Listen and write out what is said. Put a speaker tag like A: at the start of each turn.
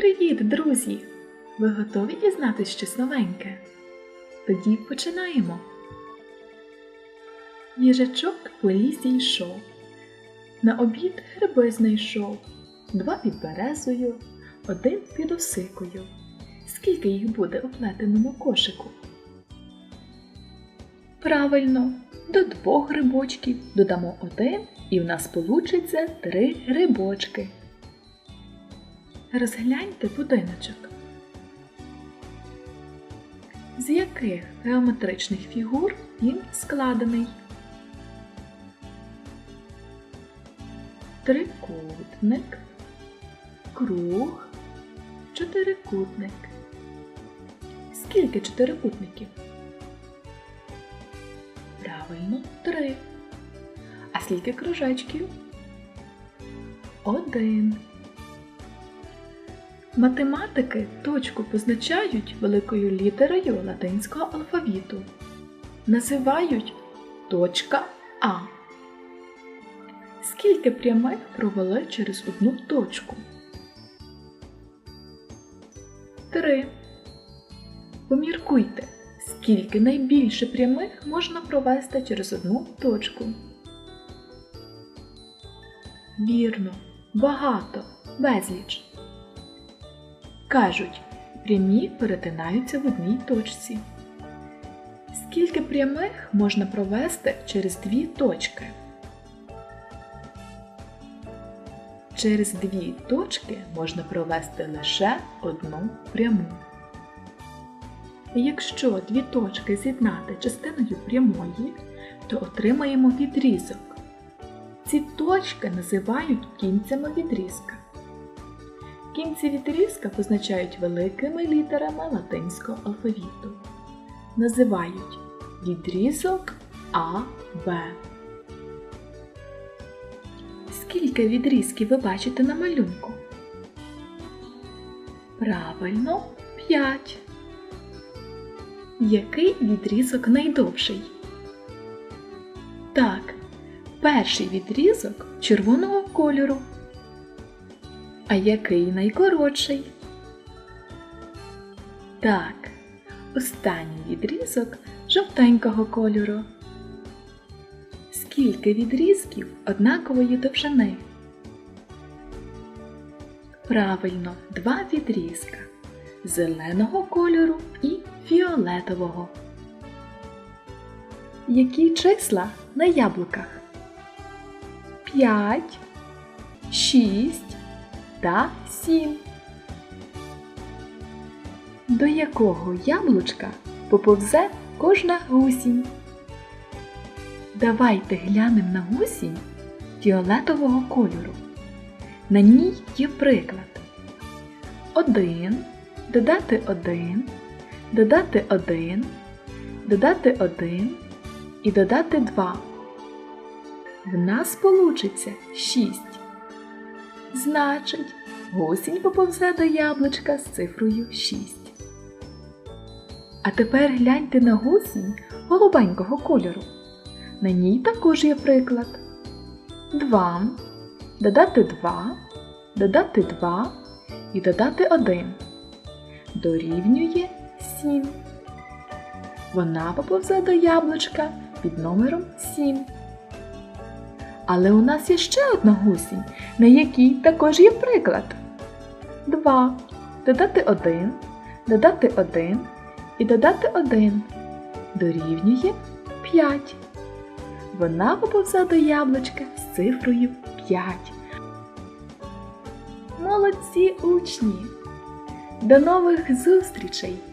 A: Привіт, друзі! Ви готові дізнатись щось новеньке? Тоді починаємо. Їжачок по лісі йшов. На обід гриби знайшов. Два під березою, один під осикою. Скільки їх буде у плетеному кошику? Правильно, до двох грибочків додамо один, і в нас получиться три грибочки. Розгляньте будиночок. З яких геометричних фігур він складений? Трикутник, круг, чотирикутник. Скільки чотирикутників? Правильно, три. А скільки кружечків? Один. Математики точку позначають великою літерою латинського алфавіту. Називають точка А. Скільки прямих провели через одну точку? Три. Поміркуйте, скільки найбільше прямих можна провести через одну точку. Вірно, багато, безліч. Кажуть, прямі перетинаються в одній точці. Скільки прямих можна провести через дві точки? Через дві точки можна провести лише одну пряму. Якщо дві точки з'єднати частиною прямої, то отримаємо відрізок. Ці точки називають кінцями відрізка. Кінці відрізка позначають великими літерами латинського алфавіту. Називають відрізок АБ. Скільки відрізків ви бачите на малюнку? Правильно, 5. Який відрізок найдовший? Так, перший відрізок червоного кольору. А який найкоротший? Так, останній відрізок жовтенького кольору. Скільки відрізків однакової довжини? Правильно, два відрізка зеленого кольору і фіолетового. Які числа на яблуках? 5, 6 та 7. До якого яблучка поповзе кожна гусінь? Давайте глянемо на гусінь фіолетового кольору. На ній є приклад. 1, додати 1, додати 1, додати 1 і додати 2. В нас получиться 6. Значить, гусінь поповзе до яблучка з цифрою 6. А тепер гляньте на гусінь голубенького кольору. На ній також є приклад. 2, додати 2, додати 2 і додати 1. Дорівнює 7. Вона поповзе до яблучка під номером 7. Але у нас є ще одна гусінь, на якій також є приклад. 2. Додати 1, додати 1 і додати 1. Дорівнює 5. Вона поповзла до яблучка з цифрою 5. Молодці учні! До нових зустрічей!